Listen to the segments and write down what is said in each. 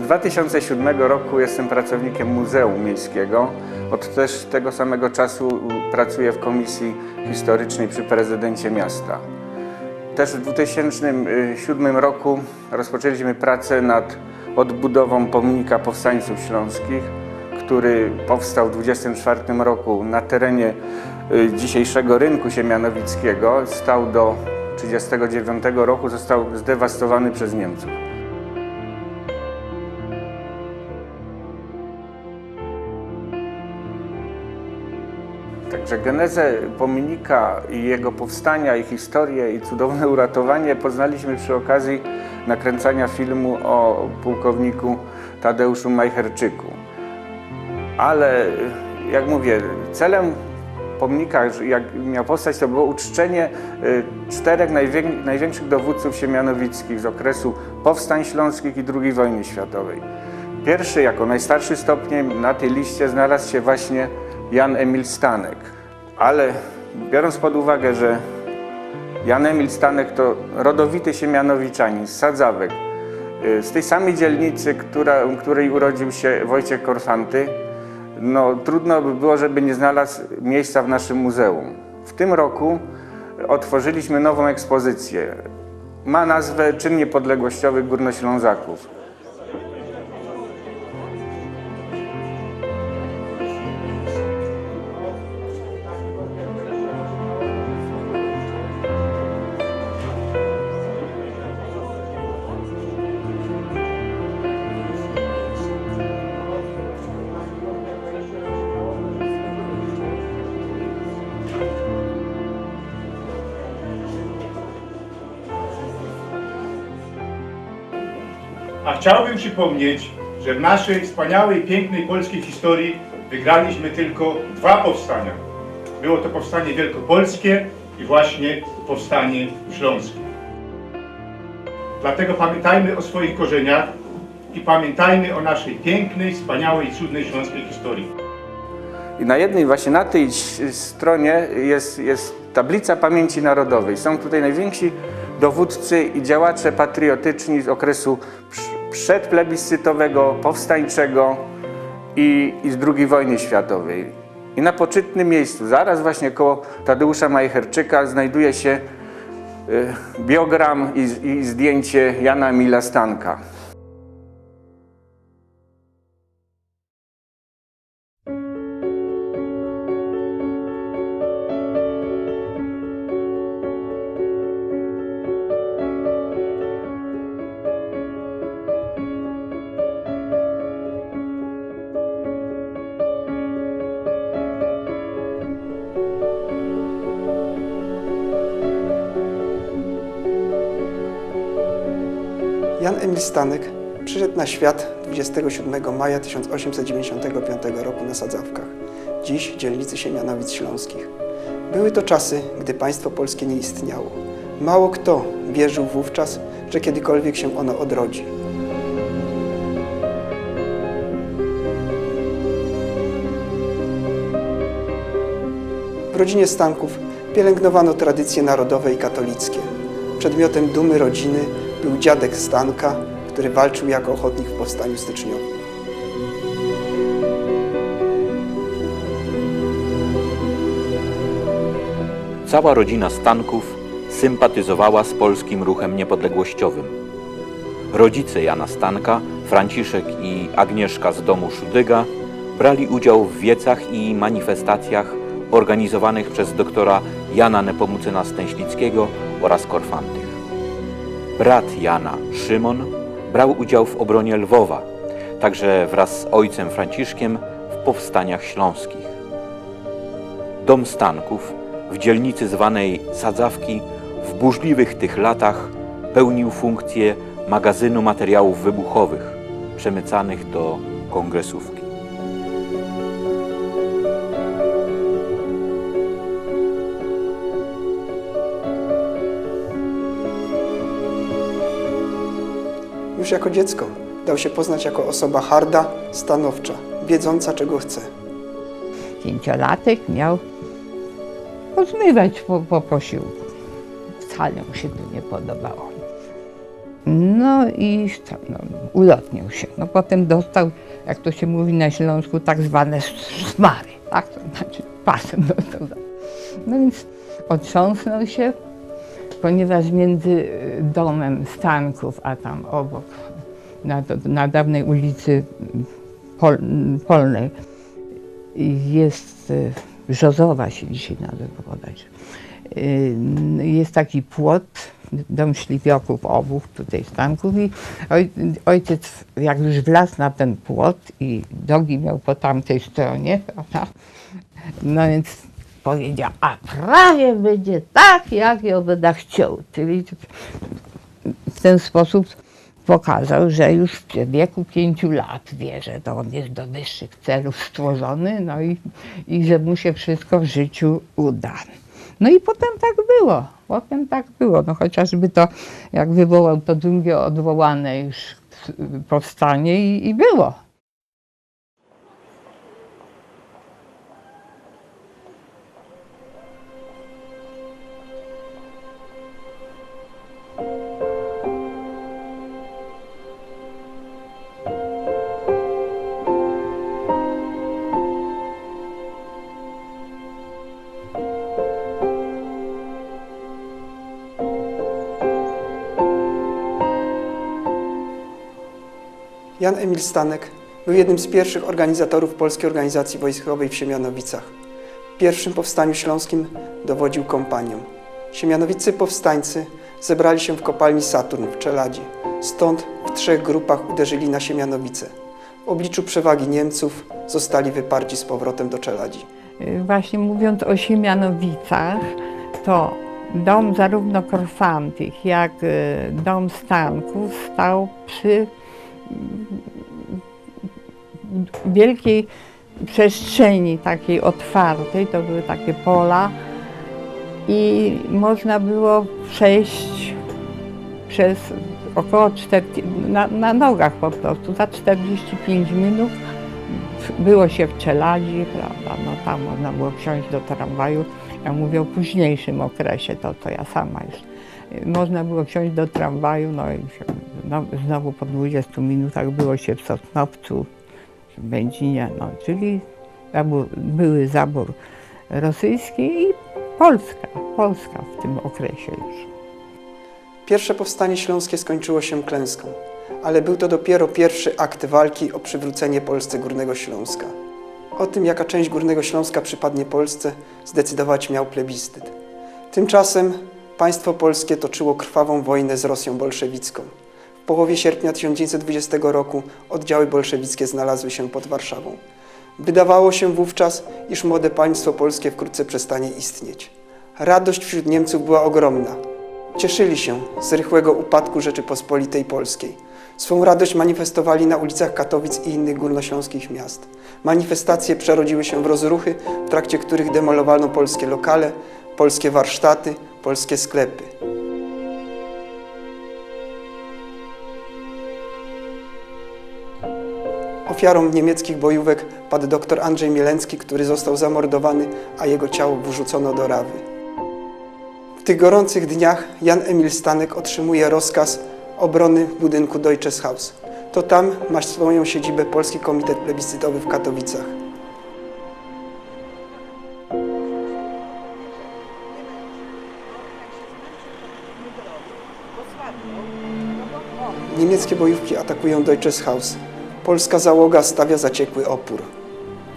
2007 roku jestem pracownikiem Muzeum Miejskiego. Od też tego samego czasu pracuję w Komisji Historycznej przy prezydencie miasta. Też w 2007 roku rozpoczęliśmy pracę nad odbudową pomnika powstańców śląskich, który powstał w 24 roku na terenie y, dzisiejszego rynku siemianowickiego. Stał do 1939 roku, został zdewastowany przez Niemców. Także genezę pomnika i jego powstania, i historię, i cudowne uratowanie poznaliśmy przy okazji nakręcania filmu o pułkowniku Tadeuszu Majcherczyku. Ale jak mówię, celem pomnika, jak miał powstać, to było uczczenie y, czterech najwię- największych dowódców siemianowickich z okresu powstań śląskich i II wojny światowej. Pierwszy, jako najstarszy stopniem na tej liście znalazł się właśnie Jan Emil Stanek. Ale biorąc pod uwagę, że Jan Emil Stanek to rodowity siemianowiczanin z Sadzawek, y, z tej samej dzielnicy, która, której urodził się Wojciech Korfanty, no, trudno by było, żeby nie znalazł miejsca w naszym muzeum. W tym roku otworzyliśmy nową ekspozycję. Ma nazwę Czyn Niepodległościowy Górnoślązaków. Chciałbym przypomnieć, że w naszej wspaniałej, pięknej polskiej historii wygraliśmy tylko dwa powstania. Było to powstanie wielkopolskie i właśnie powstanie śląskie. Dlatego pamiętajmy o swoich korzeniach i pamiętajmy o naszej pięknej, wspaniałej, cudnej śląskiej historii. I na jednej, właśnie na tej stronie jest, jest tablica pamięci narodowej. Są tutaj najwięksi dowódcy i działacze patriotyczni z okresu przedplebiscytowego, powstańczego i, i z II wojny światowej. I na poczytnym miejscu, zaraz właśnie koło Tadeusza Majcherczyka znajduje się y, biogram i, i zdjęcie Jana Emila Emil Stanek przyszedł na świat 27 maja 1895 roku na Sadzawkach, dziś dzielnicy Siemianowic Śląskich. Były to czasy, gdy państwo polskie nie istniało. Mało kto wierzył wówczas, że kiedykolwiek się ono odrodzi. W rodzinie Stanków pielęgnowano tradycje narodowe i katolickie. Przedmiotem dumy rodziny był dziadek Stanka, który walczył jako ochotnik w powstaniu styczniowym. Cała rodzina Stanków sympatyzowała z polskim ruchem niepodległościowym. Rodzice Jana Stanka, Franciszek i Agnieszka z domu Szudyga, brali udział w wiecach i manifestacjach organizowanych przez doktora Jana Nepomucena Stęślickiego oraz Korfantych. Brat Jana, Szymon, brał udział w obronie Lwowa, także wraz z ojcem Franciszkiem w powstaniach śląskich. Dom Stanków w dzielnicy zwanej Sadzawki w burzliwych tych latach pełnił funkcję magazynu materiałów wybuchowych przemycanych do kongresówki. Już jako dziecko dał się poznać jako osoba harda, stanowcza, wiedząca czego chce. Pięciolatek miał pozmywać po, po posiłku. Wcale mu się to nie podobało. No i co, no, ulotnił się. No potem dostał, jak to się mówi na Śląsku, tak zwane smary, tak? To znaczy pasem dostał. No więc otrząsnął się, ponieważ między y, domem Stanków, a tam obok, na, na dawnej ulicy Pol, Polnej, jest Brzozowa się dzisiaj nazywa. Y, Jest taki płot, dom ślipioków obóch, tutaj Stanków i oj, ojciec jak już wlazł na ten płot i dogi miał po tamtej stronie, no więc powiedział, a prawie będzie tak, jak ja będę chciał. Czyli w ten sposób pokazał, że już w wieku pięciu lat wie, że to on jest do wyższych celów stworzony, no i, i że mu się wszystko w życiu uda. No i potem tak było, potem tak było, no chociażby to, jak wywołał to drugie odwołane już powstanie i, i było. Jan Emil Stanek był jednym z pierwszych organizatorów Polskiej Organizacji Wojskowej w Siemianowicach. W pierwszym powstaniu śląskim dowodził kompanią. Siemianowicy powstańcy zebrali się w kopalni Saturn w Czeladzie. Stąd w trzech grupach uderzyli na Siemianowice. W obliczu przewagi Niemców zostali wyparci z powrotem do Czeladzi. Y, Właśnie mówiąc o Siemianowicach, to dom zarówno Korfantych, jak y, dom Stanków stał przy wielkiej przestrzeni takiej otwartej, to były takie pola i można było przejść przez około 40, na, na nogach po prostu, za 45 minut było się w Czeladzi, prawda, no tam można było wsiąść do tramwaju, ja mówię o późniejszym okresie, to, to ja sama już. Można było wsiąść do tramwaju, no i się, no, znowu po 20 minutach było się w Sosnowcu, w Będzinie, no, czyli zabór, były zabór rosyjski i Polska, Polska w tym okresie już. Pierwsze powstanie śląskie skończyło się klęską, ale był to dopiero pierwszy akt walki o przywrócenie Polsce Górnego Śląska. O tym, jaka część Górnego Śląska przypadnie Polsce, zdecydować miał plebiscyt. Tymczasem państwo polskie toczyło krwawą wojnę z Rosją bolszewicką. Połowie sierpnia 1920 roku oddziały bolszewickie znalazły się pod Warszawą. Wydawało się wówczas, iż młode państwo polskie wkrótce przestanie istnieć. Radość wśród Niemców była ogromna. Cieszyli się z rychłego upadku Rzeczypospolitej Polskiej. Swą radość manifestowali na ulicach Katowic i innych górnośląskich miast. Manifestacje przerodziły się w rozruchy, w trakcie których demolowano polskie lokale, polskie warsztaty, polskie sklepy. Ofiarą niemieckich bojówek padł dr Andrzej Mielencki, który został zamordowany, a jego ciało wyrzucono do Rawy. W tych gorących dniach Jan Emil Stanek otrzymuje rozkaz obrony budynku Deutsches Haus. To tam ma swoją siedzibę Polski Komitet Plebiscytowy w Katowicach. Niemieckie bojówki atakują Deutsches Haus. Polska załoga stawia zaciekły opór.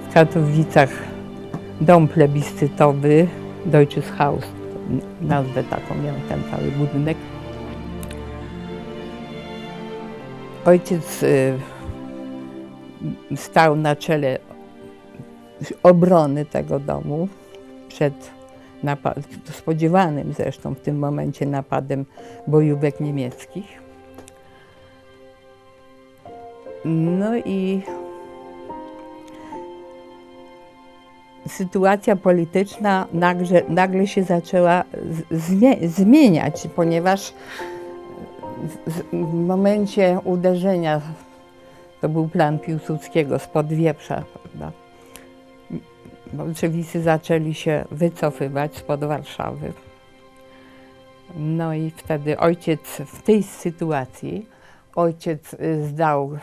w Katowicach dom plebiscytowy Deutsches Haus, nazwę taką miał ten cały budynek. Ojciec y, stał na czele obrony tego domu przed spodziewanym zresztą w tym momencie napadem bojówek niemieckich. No i sytuacja polityczna nagle, nagle się zaczęła zmieniać, ponieważ w momencie uderzenia, to był plan Piłsudskiego spod Wieprza, prawda? Bolszewicy zaczęli się wycofywać spod Warszawy. No i wtedy ojciec w tej sytuacji, ojciec y, zdał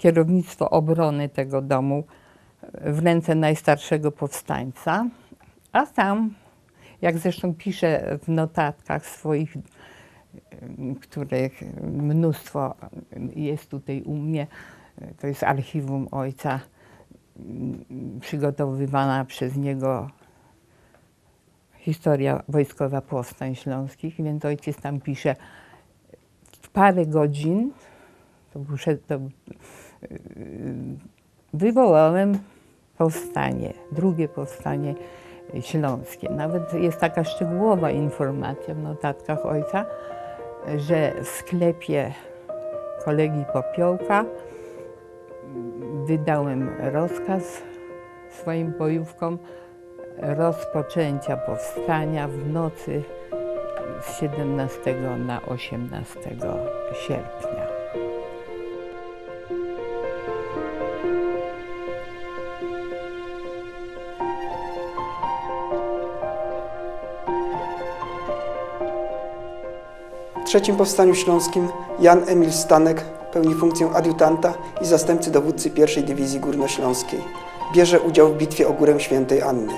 kierownictwo obrony tego domu w ręce najstarszego powstańca, a sam, jak zresztą pisze w notatkach swoich, których mnóstwo jest tutaj u mnie, to jest archiwum ojca, przygotowywana przez niego historia wojskowa powstań śląskich, więc ojciec tam pisze w parę godzin, to, był, to wywołałem powstanie, drugie powstanie śląskie. Nawet jest taka szczegółowa informacja w notatkach ojca, że w sklepie kolegi Popiołka wydałem rozkaz swoim bojówkom rozpoczęcia powstania w nocy z 17 na 18 sierpnia. W trzecim powstaniu śląskim Jan Emil Stanek pełni funkcję adiutanta i zastępcy dowódcy pierwszej Dywizji Górnośląskiej. Bierze udział w bitwie o Górę Świętej Anny.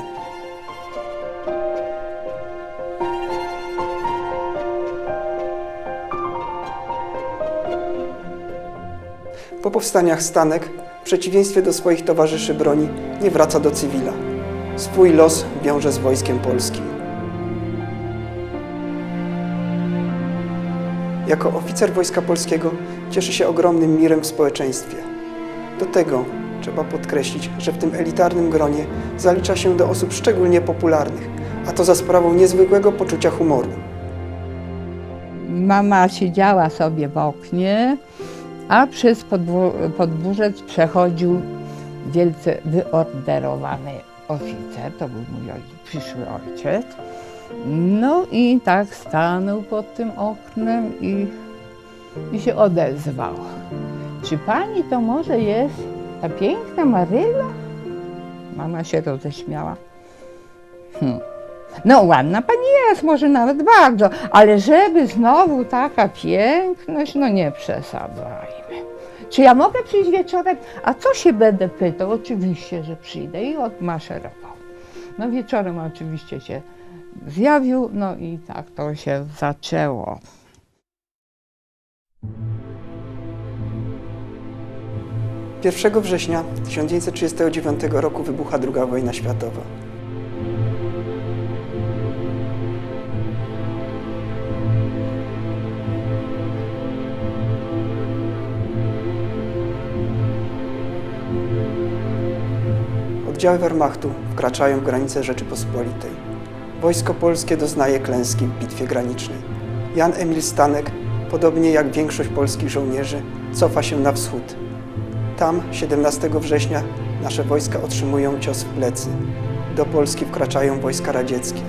Po powstaniach Stanek, w przeciwieństwie do swoich towarzyszy broni, nie wraca do cywila. Swój los wiąże z wojskiem polskim. Jako oficer Wojska Polskiego cieszy się ogromnym mirem w społeczeństwie. Do tego trzeba podkreślić, że w tym elitarnym gronie zalicza się do osób szczególnie popularnych, a to za sprawą niezwykłego poczucia humoru. Mama siedziała sobie w oknie, a przez podwó- podwórzec przechodził wielce wyorderowany oficer, to był mój przyszły ojciec. No i tak stanął pod tym oknem i, i się odezwał. Czy pani to może jest ta piękna Maryla? Mama się roześmiała. Hm. No ładna pani jest, może nawet bardzo, ale żeby znowu taka piękność, no nie przesadzajmy. Czy ja mogę przyjść wieczorem? A co się będę pytał? Oczywiście, że przyjdę i odmaszerował. No wieczorem oczywiście się zjawił, no i tak to się zaczęło. Pierwszego września 1939 roku wybucha II wojna światowa. Oddziały Wehrmachtu wkraczają w granice Rzeczypospolitej. Wojsko polskie doznaje klęski w bitwie granicznej. Jan Emil Stanek, podobnie jak większość polskich żołnierzy, cofa się na wschód. Tam 17 września nasze wojska otrzymują cios w plecy. Do Polski wkraczają wojska radzieckie.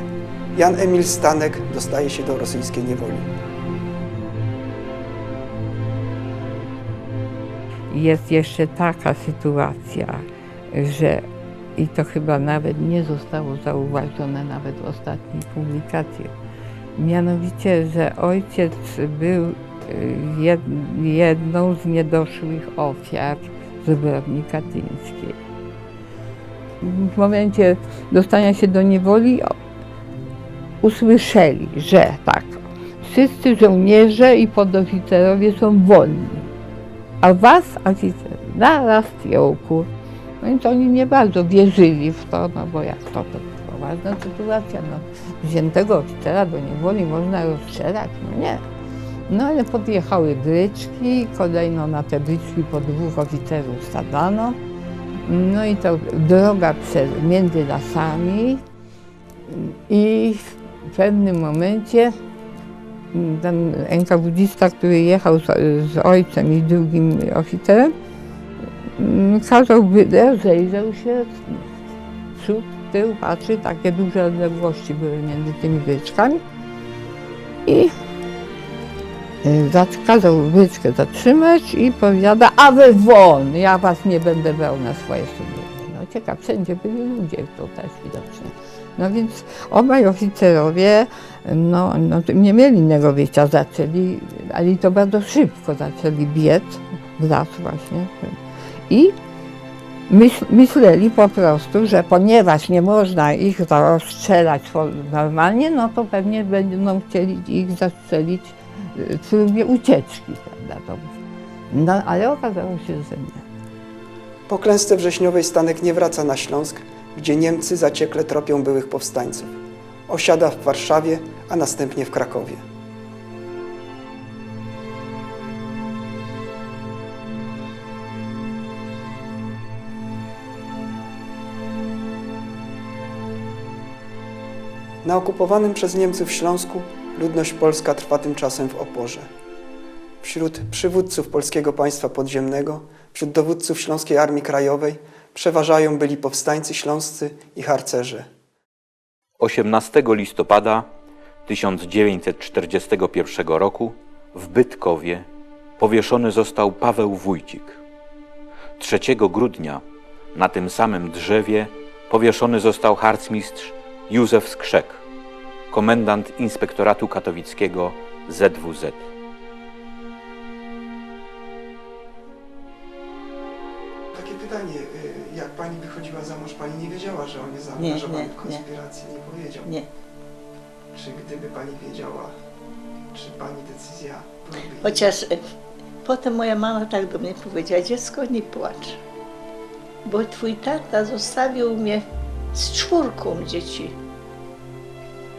Jan Emil Stanek dostaje się do rosyjskiej niewoli. Jest jeszcze taka sytuacja, że i to chyba nawet nie zostało zauważone nawet w ostatniej publikacji. Mianowicie, że ojciec był y, jed, jedną z niedoszłych ofiar zbrodni katyńskiej. W momencie dostania się do niewoli usłyszeli, że tak, wszyscy żołnierze i podoficerowie są wolni, a was, oficer, na roztiołku. No i to oni nie bardzo wierzyli w to, no bo jak to, to poważna sytuacja, no wziętego oficera do niewoli można rozstrzelać, no nie. No ale podjechały bryczki, kolejno na te bryczki po dwóch oficerów stadano. No i to droga między lasami i w pewnym momencie mm, ten NKWDista, który jechał z ojcem i drugim oficerem, mm, kazał, by rozejrzał się przód, tył, patrzy, takie duże odległości były między tymi bryczkami i y, zat- kazał bryczkę zatrzymać i powiada, a wy won, ja was nie będę brał na swoje sumienie. No ciekawe, wszędzie byli ludzie tu też widocznie. No więc obaj oficerowie no, no, to nie mieli innego wyjścia, zaczęli, ale to bardzo szybko zaczęli biec w las właśnie. I myśl, myśleli po prostu, że ponieważ nie można ich rozstrzelać normalnie, no to pewnie będą chcieli ich zastrzelić y, w ucieczki, prawda? No ale okazało się, że nie. Po klęsce wrześniowej Stanek nie wraca na Śląsk, gdzie Niemcy zaciekle tropią byłych powstańców. Osiada w Warszawie, a następnie w Krakowie. Na okupowanym przez Niemców Śląsku ludność polska trwa tymczasem w oporze. Wśród przywódców polskiego państwa podziemnego, wśród dowódców Śląskiej Armii Krajowej przeważają byli powstańcy śląscy i harcerze. 18 listopada 1941 roku w Bytkowie powieszony został Paweł Wójcik. 3 grudnia na tym samym drzewie powieszony został harcmistrz Józef Skrzek, komendant Inspektoratu Katowickiego ZWZ. Takie pytanie, y, jak pani wychodziła za mąż, pani nie wiedziała, że on jest Nie, zaangażowany nie, w konspirację, nie, powiedział. Nie. Czy gdyby pani wiedziała, czy pani decyzja byłaby? Chociaż e, potem moja mama tak do mnie powiedziała, dziecko nie płacz, bo twój tata zostawił mnie z czwórką dzieci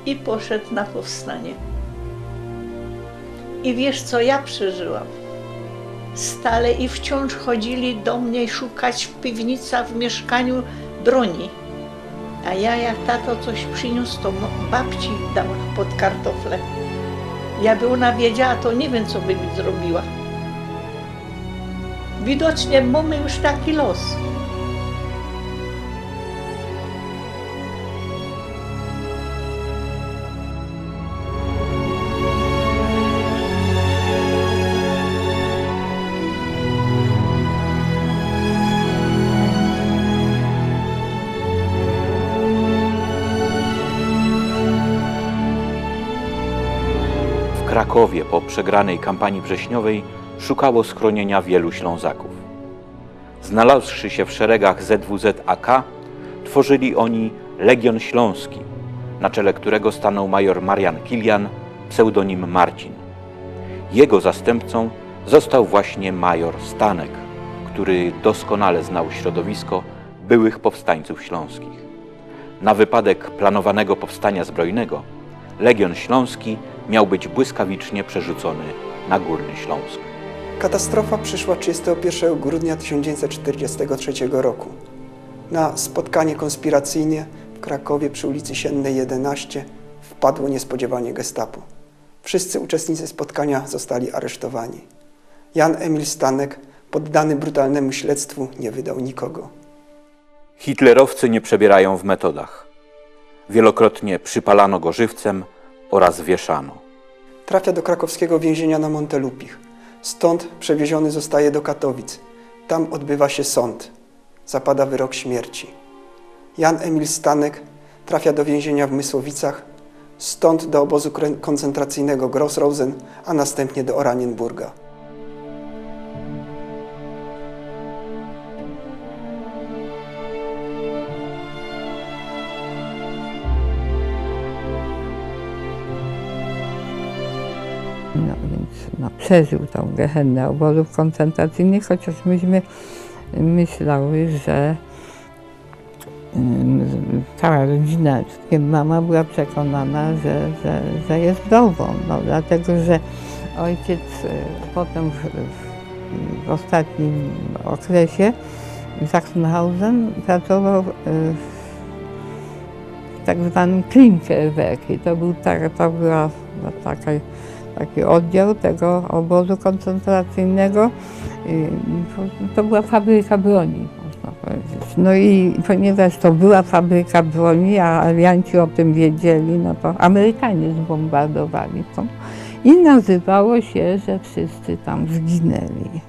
i poszedł na powstanie. I wiesz co ja przeżyłam? Stale i wciąż chodzili do mnie szukać w piwnicach w mieszkaniu broni. A ja jak tato coś przyniósł, to babci dała pod kartofle. Ja by ona wiedziała, to nie wiem, co by mi zrobiła. Widocznie mamy już taki los. Krakowie po przegranej kampanii wrześniowej szukało schronienia wielu Ślązaków. Znalazłszy się w szeregach ZWZ-AK, tworzyli oni Legion Śląski, na czele którego stanął major Marian Kilian, pseudonim Marcin. Jego zastępcą został właśnie major Stanek, który doskonale znał środowisko byłych powstańców śląskich. Na wypadek planowanego powstania zbrojnego Legion Śląski miał być błyskawicznie przerzucony na Górny Śląsk. Katastrofa przyszła 31 grudnia 1943 roku. Na spotkanie konspiracyjne w Krakowie przy ulicy Siennej 11 wpadło niespodziewanie gestapo. Wszyscy uczestnicy spotkania zostali aresztowani. Jan Emil Stanek, poddany brutalnemu śledztwu, nie wydał nikogo. Hitlerowcy nie przebierają w metodach. Wielokrotnie przypalano go żywcem oraz wieszano. Trafia do krakowskiego więzienia na Montelupich. Stąd przewieziony zostaje do Katowic. Tam odbywa się sąd. Zapada wyrok śmierci. Jan Emil Stanek trafia do więzienia w Mysłowicach, stąd do obozu koncentracyjnego Grossrosen, a następnie do Oranienburga. No, przeżył tą gehennę obozów koncentracyjnych, chociaż myśmy myślały, że cała rodzina, mama była przekonana, że, że, że jest wdową, no, dlatego że ojciec y, potem w, w, ostatnim okresie w Sachsenhausen pracował y, w tak zwanym Klinkerwerk i to, był tak, to była taka taki oddział tego obozu koncentracyjnego. To była fabryka broni, można powiedzieć. No i ponieważ to była fabryka broni, a alianci o tym wiedzieli, no to Amerykanie zbombardowali to. I nazywało się, że wszyscy tam zginęli.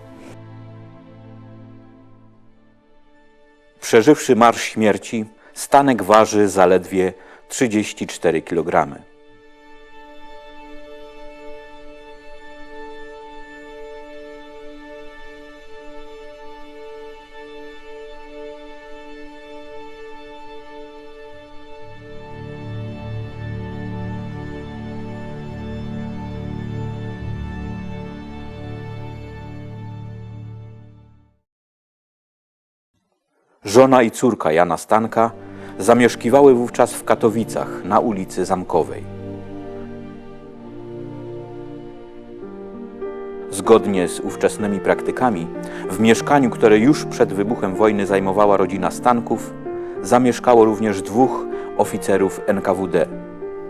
Przeżywszy marsz śmierci, Stanek waży zaledwie 34 kg. Żona i córka Jana Stanka zamieszkiwały wówczas w Katowicach na ulicy Zamkowej. Zgodnie z ówczesnymi praktykami, w mieszkaniu, które już przed wybuchem wojny zajmowała rodzina Stanków, zamieszkało również dwóch oficerów NKWD: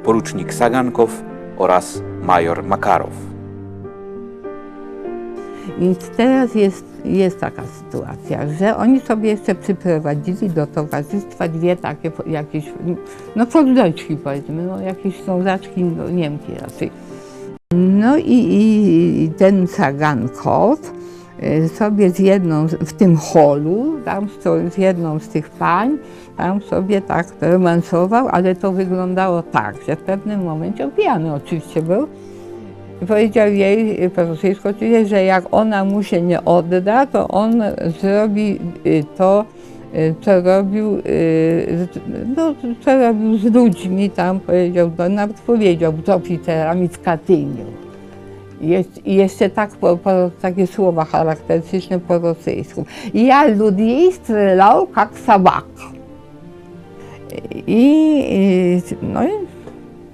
porucznik Sagankow oraz major Makarow. Więc teraz jest, jest taka sytuacja, że oni sobie jeszcze przyprowadzili do towarzystwa dwie takie jakieś, no podleczki powiedzmy, no jakieś sądaczki, no Niemki raczej. No i, i, ten Sagankow y, sobie z jedną, w tym holu, tam z, z jedną z tych pań, tam sobie tak romansował, ale to wyglądało tak, że w pewnym momencie, pijany oczywiście był, Powiedział jej po rosyjsku oczywiście, że jak ona mu się nie odda, to on zrobi y, to, y, co robił, y, no, co robił z ludźmi tam, powiedział, no, nawet powiedział, z oficerami w Katyniu. Jest, jeszcze tak, po, po, takie słowa charakterystyczne po rosyjsku. Ja ludzi strzelał jak sabak. I, no,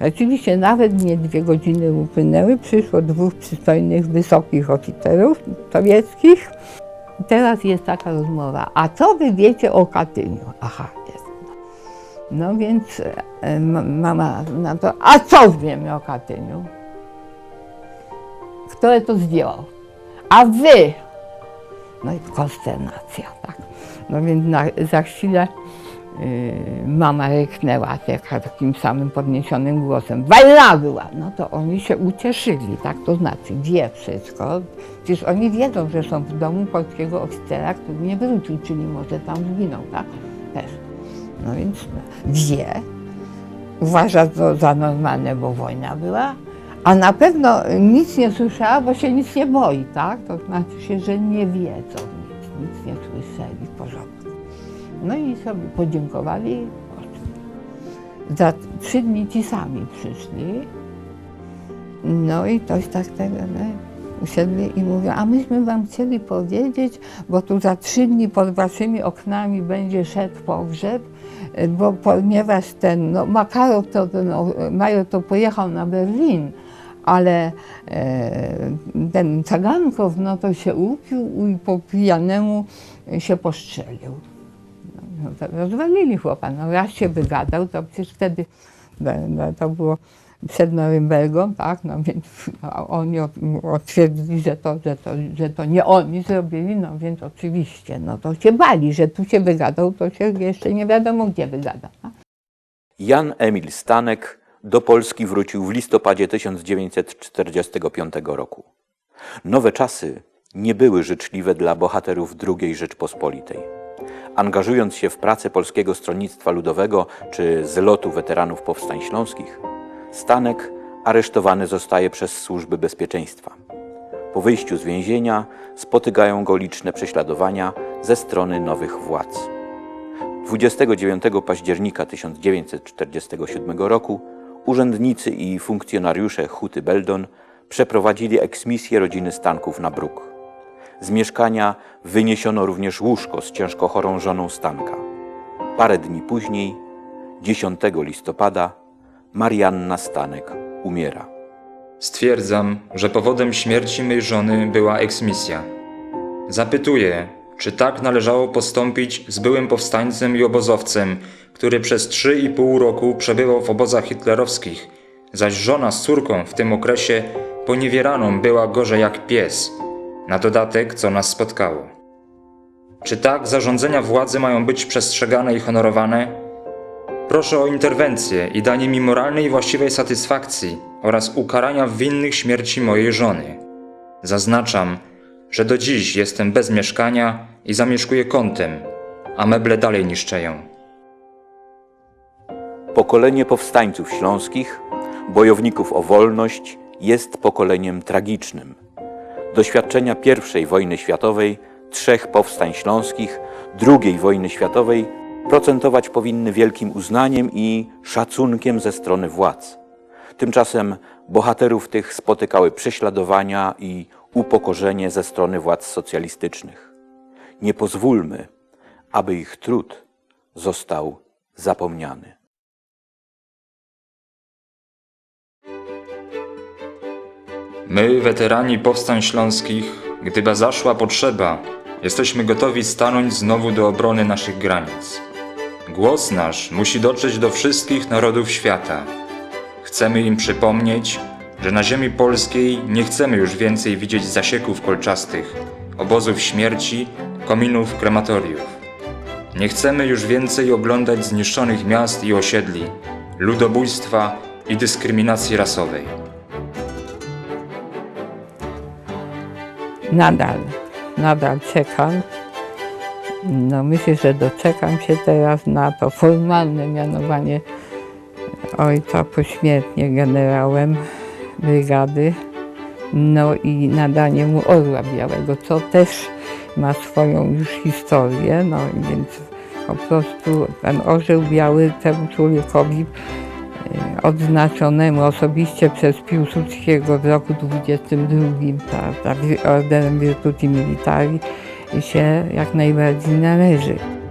i Rzeczywiście nawet nie dwie godziny upłynęły, przyszło dwóch przystojnych, wysokich oficerów sowieckich. Teraz jest taka rozmowa, a co wy wiecie o Katyniu? Aha, jest. No więc e, mama na to, a co wiemy o Katyniu? Kto to zdjął? A wy! No i konsternacja, tak. No więc na, za chwilę mama ryknęła taka, takim samym podniesionym głosem. Walna była! No to oni się ucieszyli, tak? To znaczy wie wszystko. Przecież oni wiedzą, że są w domu polskiego oficera, który nie wrócił, czyli może tam zginął, tak? Też. No więc wie, uważa to za normalne, bo wojna była, a na pewno nic nie słyszała, bo się nic nie boi, tak? To znaczy się, że nie wiedzą nic, nic nie. No i sobie podziękowali. Za trzy dni ci sami przyszli. No i ktoś tak tego, no, usiedli i mówią, a myśmy wam chcieli powiedzieć, bo tu za trzy dni pod waszymi oknami będzie szedł pogrzeb, bo ponieważ ten, no Makarow to, ten, o, major to pojechał na Berlin, ale e, ten Cagankow, no to się upił i po pijanemu się postrzelił. No, rozwalili chłopa. No raz się wygadał, to przecież wtedy no, no, to było przed Norymbergą, tak, no więc no, oni otwierdzili, że to, że, to, że to nie oni zrobili, no więc oczywiście, no to się bali, że tu się wygadał, to się jeszcze nie wiadomo gdzie wygadał. Tak? Jan Emil Stanek do Polski wrócił w listopadzie 1945 roku. Nowe czasy nie były życzliwe dla bohaterów II Rzeczpospolitej. Angażując się w pracę Polskiego Stronnictwa Ludowego czy zlotu weteranów powstań śląskich, Stanek aresztowany zostaje przez służby bezpieczeństwa. Po wyjściu z więzienia spotykają go liczne prześladowania ze strony nowych władz. 29 października 1947 roku urzędnicy i funkcjonariusze Huty Beldon przeprowadzili eksmisję rodziny Stanków na Bruk. Z mieszkania wyniesiono również łóżko z ciężko chorą żoną Stanka. Parę dni później, 10 listopada, Marianna Stanek umiera. Stwierdzam, że powodem śmierci mej żony była eksmisja. Zapytuję, czy tak należało postąpić z byłym powstańcem i obozowcem, który przez 3,5 roku przebywał w obozach hitlerowskich, zaś żona z córką w tym okresie poniewieraną była gorzej jak pies, na dodatek co nas spotkało. Czy tak zarządzenia władzy mają być przestrzegane i honorowane? Proszę o interwencję i danie mi moralnej i właściwej satysfakcji oraz ukarania winnych śmierci mojej żony. Zaznaczam, że do dziś jestem bez mieszkania i zamieszkuję kątem. a meble dalej niszczeją. Pokolenie powstańców śląskich, bojowników o wolność, jest pokoleniem tragicznym. Doświadczenia I wojny światowej, trzech powstań śląskich, II wojny światowej procentować powinny wielkim uznaniem i szacunkiem ze strony władz. Tymczasem bohaterów tych spotykały prześladowania i upokorzenie ze strony władz socjalistycznych. Nie pozwólmy, aby ich trud został zapomniany. My, weterani powstań śląskich, gdyby zaszła potrzeba, jesteśmy gotowi stanąć znowu do obrony naszych granic. Głos nasz musi dotrzeć do wszystkich narodów świata. Chcemy im przypomnieć, że na ziemi polskiej nie chcemy już więcej widzieć zasieków kolczastych, obozów śmierci, kominów krematoriów. Nie chcemy już więcej oglądać zniszczonych miast i osiedli, ludobójstwa i dyskryminacji rasowej. Nadal, nadal czekam. No myślę, że doczekam się teraz na to formalne mianowanie ojca pośmiertnie generałem brygady. No i nadanie mu Orła Białego, co też ma swoją już historię, no więc po prostu ten Orzeł Biały temu człowiekowi odznaczonemu osobiście przez Piłsudskiego w roku 22 prawda, Orderem Virtuti Militari się jak najbardziej należy.